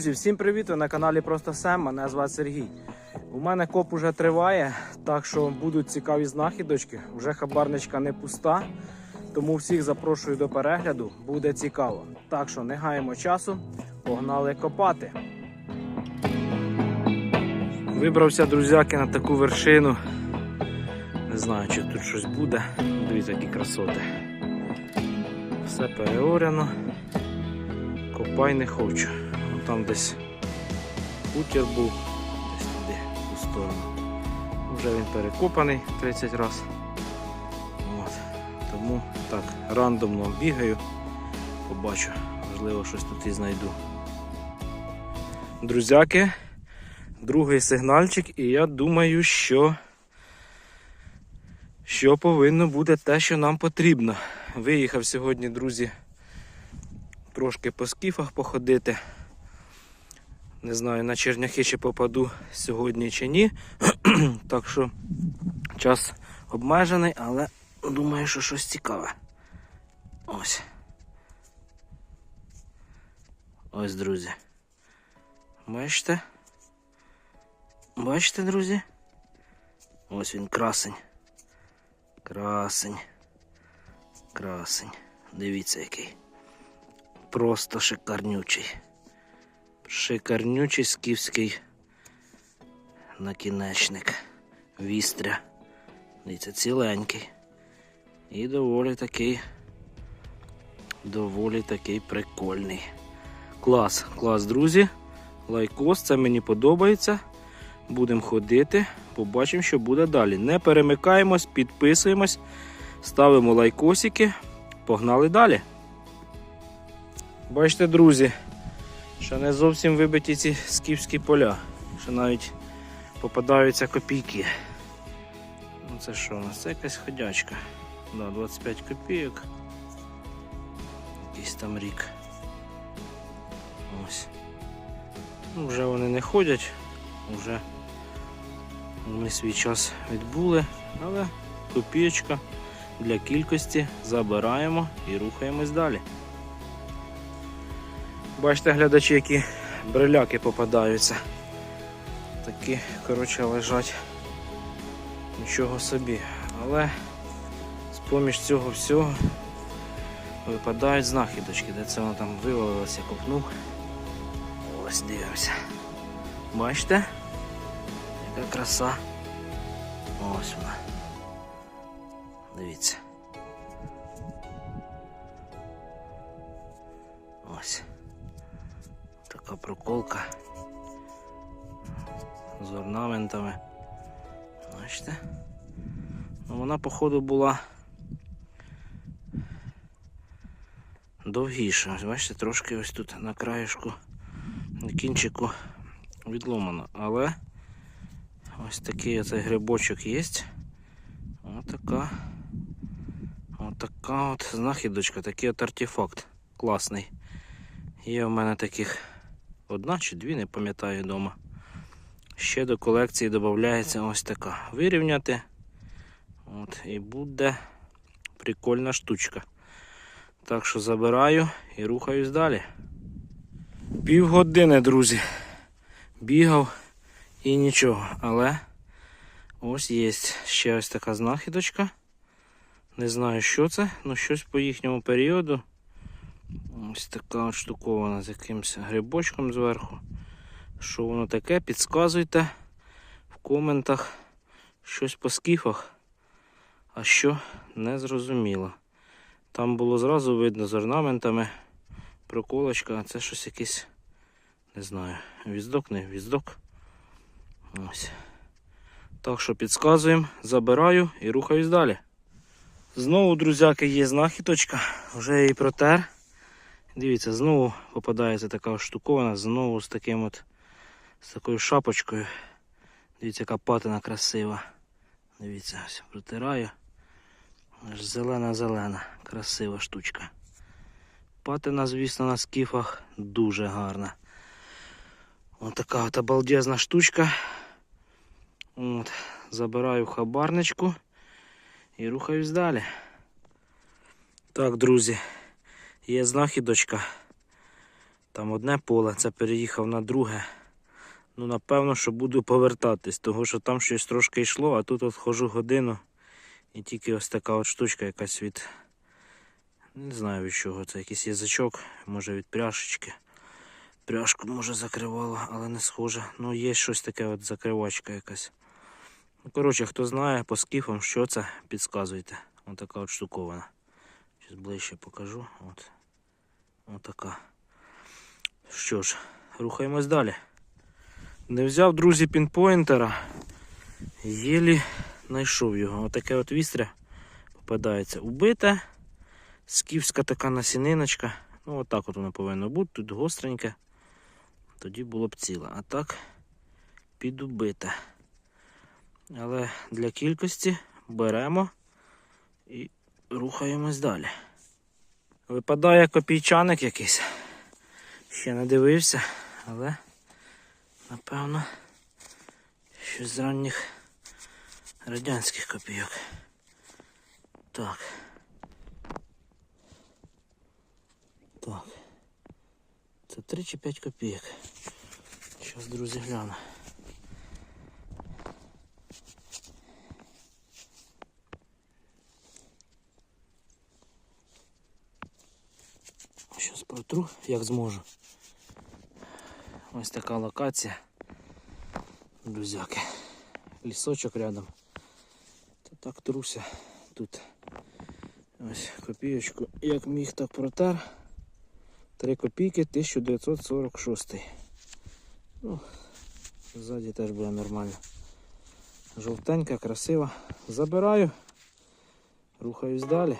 Друзі, всім привіт! Ви на каналі Просто Сем. Мене звати Сергій. У мене коп уже триває, так що будуть цікаві знахідочки. Вже хабарничка не пуста. Тому всіх запрошую до перегляду, буде цікаво. Так що не гаємо часу, погнали копати. Вибрався друзяки на таку вершину. Не знаю, чи тут щось буде. Дивіться, які красоти. Все переоряно. Копай не хочу. Там десь хутір був, десь туди, ту сторону. Вже він перекопаний 30 разів. Тому так, рандомно бігаю, побачу, можливо, щось тут і знайду. Друзяки, другий сигнальчик, і я думаю, що, що повинно бути те, що нам потрібно. Виїхав сьогодні, друзі, трошки по скіфах походити. Не знаю, на черняхи чи попаду сьогодні чи ні. так що час обмежений, але думаю, що щось цікаве. Ось. Ось, друзі. Бачите? Бачите, друзі? Ось він красень. Красень. Красень. Дивіться який. Просто шикарнючий. Шикарнючий скіфський накінечник. Вістря. Дивіться, ціленький. І доволі такий. Доволі такий прикольний. Клас, клас, друзі. Лайкос, це мені подобається. Будемо ходити, побачимо, що буде далі. Не перемикаємось, підписуємось, ставимо лайкосики. Погнали далі. Бачите, друзі, що не зовсім вибиті ці скіфські поля, що навіть попадаються копійки. Ну це що у нас? Це якась ходячка. Да, 25 копійок. Якийсь там рік. Ось. Ну, вже вони не ходять, вже ми свій час відбули, але копієчка для кількості забираємо і рухаємось далі. Бачите, глядачі, які бриляки попадаються. Такі, коротше, лежать нічого собі. Але з-поміж цього всього випадають знахідочки, де це воно там вивалилося, копнув. Ось дивимося. Бачите? Яка краса. Ось вона. Дивіться. Така проколка з орнаментами. Бачите? Ну, вона, походу, була довгіша. Бачите, трошки ось тут на краєшку, на кінчику відломано. Але ось такий оцей грибочок є. Отака. Отака от знахідочка, такий от артефакт класний. Є в мене таких одна чи дві, не пам'ятаю вдома. Ще до колекції додається ось така. Вирівняти. От, і буде прикольна штучка. Так що забираю і рухаюсь далі. Півгодини, друзі. Бігав і нічого. Але ось є ще ось така знахідочка. Не знаю, що це, але щось по їхньому періоду. Ось така штукована з якимось грибочком зверху. Що воно таке, підсказуйте в коментах щось по скіфах. А що не зрозуміло. Там було зразу видно з орнаментами проколочка, а це щось якийсь, не знаю, віздок, не віздок. Ось. Так що підсказуємо, забираю і рухаюсь далі. Знову, друзяки, є знахідочка, вже її протер. Дивіться, знову попадається така штуковина, знову з таким от з такою шапочкою. Дивіться, яка патина красива. Дивіться, ось протираю. Аж зелена-зелена, красива штучка. Патина, звісно, на скіфах дуже гарна. Ось така от обалдезна штучка. От, забираю хабарничку і рухаюсь далі. Так, друзі, є знахідочка. Там одне поле, це переїхав на друге. Ну, напевно, що буду повертатись, того що там щось трошки йшло, а тут от хожу годину. І тільки ось така от штучка якась від. Не знаю від чого. Це якийсь язичок, може від пряшечки. Пряжку може закривало, але не схоже. Ну, є щось таке от закривачка якась. Ну, коротше, хто знає по скіфам, що це, підказуйте. Ось така от штуковина. Зараз ближче покажу. От. Ось така. Що ж, рухаємось далі. Не взяв, друзі, пінпойнтера. Єлі знайшов його. Отаке от вістря попадається. Убите. Скіфська така насіниночка. Ну, отак от воно повинно бути. Тут гостреньке. Тоді було б ціле. А так підубите. Але для кількості беремо і рухаємось далі. Випадає копійчаник якийсь. Ще не дивився, але напевно щось з ранніх радянських копійок. Так. Так. Це 3 чи 5 копійок. Зараз, друзі, гляну. Протру, як зможу. Ось така локація. Друзяки. Лісочок рядом. Та так труся тут. Ось копійочку. Як міг, так протер. 3 копійки 1946. Ну, ззаді теж буде нормально. Жовтенька, красива. Забираю. Рухаюсь далі.